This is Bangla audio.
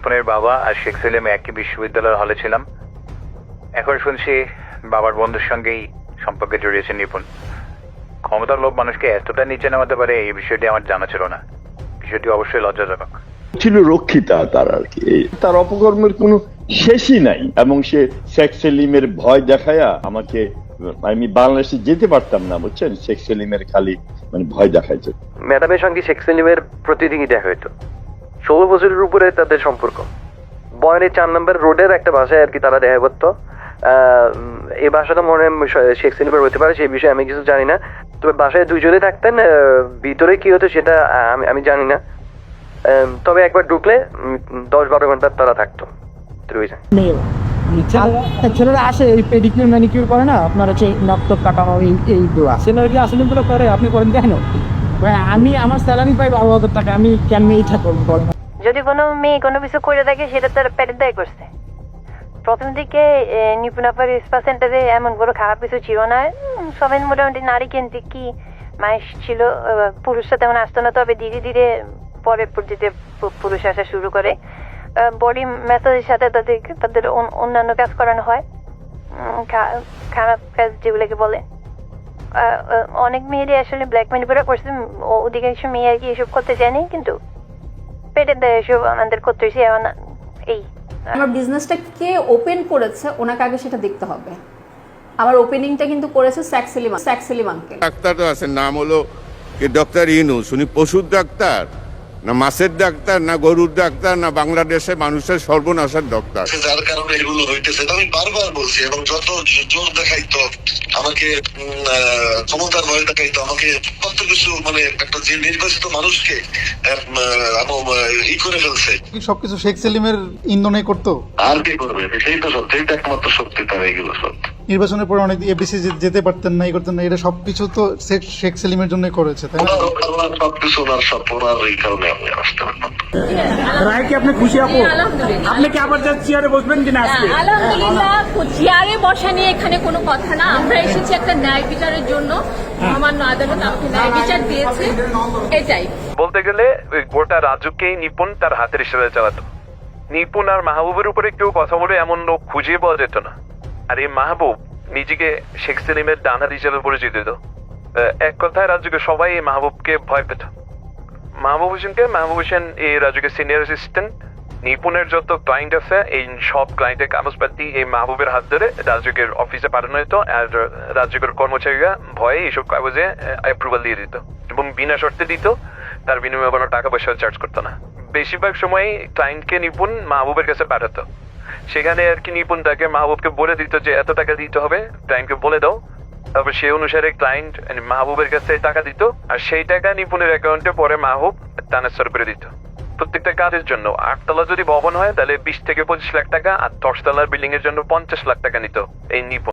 নিপুণের বাবা আর শেখ সেলিম একই বিশ্ববিদ্যালয়ের হলে ছিলাম। এখন শুনছি বাবার বন্ধুর সঙ্গেই সম্পর্কে জড়িয়েছে নিপুণ। ক্ষমতার লোভ মানুষকে এতটা নিচে নামাতে পারে এই বিষয়টি আমার জানা ছিল না। বিষয়টি অবশ্যই লজ্জাজনক। ছিল রক্ষিতা তার আর কি। তার অপকর্মের কোনো শেষই নাই এবং সে শেখ সেলিমের ভয় দেখায়া আমাকে আমি বাংলাদেশে যেতে পারতাম না বুঝছেন? শেখ সেলিমের খালি মানে ভয় দেখাইছে। ম্যাডামের সঙ্গে শেখ সেলিমের প্রতিদিনই দেখা হইতো। ষোলো বছরের উপরে তাদের সম্পর্ক। বয়ানের চার নম্বর রোডের একটা বাসায় আর কি তারা দেখা করতো। এই বাসাটা মনে হয় শেখ সেলিমের হতে পারে সেই বিষয়ে আমি কিছু জানি না। তবে বাসায় দুজনে থাকতেন ভিতরে কি হতো সেটা আমি আমি জানি না। আহ, তবে একবার ঢুকলে দশ বারো ঘণ্টা তারা থাকতো। ছেলেরা আসে এই পেডিকিউর ম্যানিকিউর করে না? আপনার হচ্ছে নক্ত কাটানো এই এইগুলো ছেলেরা কি আসলে করে? আপনি করেন আমি আমার স্যালারি পাই বারো হাজার টাকা, আমি কেন যদি কোনো মেয়ে কোনো কিছু করে থাকে, সেটা তার পেটের দায় করছে। প্রথম দিকে সেন্টারে এমন বড় খারাপ কিছু ছিল না। সবাই মোটামুটি নারী কেন্দ্রিক কি মানুষ ছিল পুরুষরা তেমন আসতো না, তবে ধীরে ধীরে পরে পর্যায়ে পু- পুরুষ আসা শুরু করে। বডি ম্যাসাজের সাথে তাদের তাদের অন্যান্য কাজ করানো হয়। খারাপ কাজ যেগুলোকে বলে। অনেক মেয়েরই আসলে ব্ল্যাকমেল করা করে করছে। অধিকাংশ মেয়ে আর কি এসব করতে চায়নি কিন্তু পেটের দায় এসব আমাদের করতে হয়েছে। এই। আমার বিজনেসটা কে ওপেন করেছে ওনাকে আগে সেটা দেখতে হবে। আমার ওপেনিংটা কিন্তু করেছে স্যাক্সিলিমা স্যাক্সেলিম ডাক্তার তো আছেন নাম হলো কি ডক্টর ইনুস উনি পশুর ডাক্তার। না মাছের ডাক্তার না গরুর ডাক্তার না বাংলাদেশে মানুষের সর্বনাশের ডাক্তার। যার কারণে এগুলো হইতেছে। আমি বারবার বলছি এবং যত জোর দেখাইতো আমাকে উম, আহ, ক্ষমতার ভয় দেখাইতো আমাকে কত কিছু মানে একটা যে নির্বাচিত মানুষকে আহ, ই করে ফেলছে। কি সবকিছু শেখ সেলিমের ইন্ধনে করতো? আর কি করবে? সেই তো সত্যি এইটা একমাত্র সত্যি তার এইগুলো সব। নির্বাচনের পরে অনেক এফডিসি যেতে পারতেন না এই করতেন না এটা সবকিছু তো শেখ সেলিমের জন্য করেছে তাই না? সবকিছু ওনার সব ওনার এই কারণে আমি আসতে রায় কি আপনি খুশি আপু? আপনি কি আবার যা চেয়ারে বসবেন কিনা আজকে? আলহামদুলিল্লাহ চেয়ারে বসা নিয়ে এখানে কোনো কথা না। আমরা এসেছি একটা ন্যায় বিচারের জন্য। সামান্য আদালত আমাকে ন্যায় বিচার দিয়েছে। এটাই। বলতে গেলে গোটা রাজ্যকেই নিপুণ তার হাতের হিসেবে চালাতো। নিপুণ আর মাহবুবের উপরে কেউ কথা বলে এমন লোক খুঁজে পাওয়া যেত না। আর মাহবুব, নিজেকে শেখ সেলিমের ডানার হিসেবে পরিচিত। এক কথায় রাজুকে সবাই এই মাহবুবকে ভয় পেত। মাহবুব হোসেনকে, মাহবুব হোসেন এই রাজ্যকে সিনিয়র অ্যাসিস্ট্যান্ট নিপুণের যত ক্লায়েন্ট আছে, এই সব ক্লায়েন্টের কাগজপাতি এই মাহবুবের হাত ধরে রাজ্যকের অফিসে পাঠানো হতো আর রাজ্যকের কর্মচারীরা ভয়ে এইসব কাগজে অ্যাপ্রুভাল দিয়ে দিত এবং বিনা শর্তে দিত, তার বিনিময়ে কোনো টাকা পয়সা চার্জ করতো না। বেশিরভাগ সময় ক্লায়েন্টকে নিপুণ মাহবুবের কাছে পাঠাতো। সেখানে আর কি নিপুণ তাকে মাহবুবকে বলে দিত যে এত টাকা দিতে হবে। ক্লায়েন্টকে বলে দাও। তারপর সেই অনুসারে ক্লায়েন্ট মাহবুবের কাছে টাকা দিত। আর সেই টাকা নিপুণের অ্যাকাউন্টে পরে মাহবুব ট্রান্সফার করে দিত। প্রত্যেকটা কাজের জন্য আটতলা যদি ভবন হয়, তাহলে বিশ থেকে পঁচিশ লাখ টাকা আর দশতলার বিল্ডিং এর জন্য পঞ্চাশ লাখ টাকা নিত এই নিপুণ।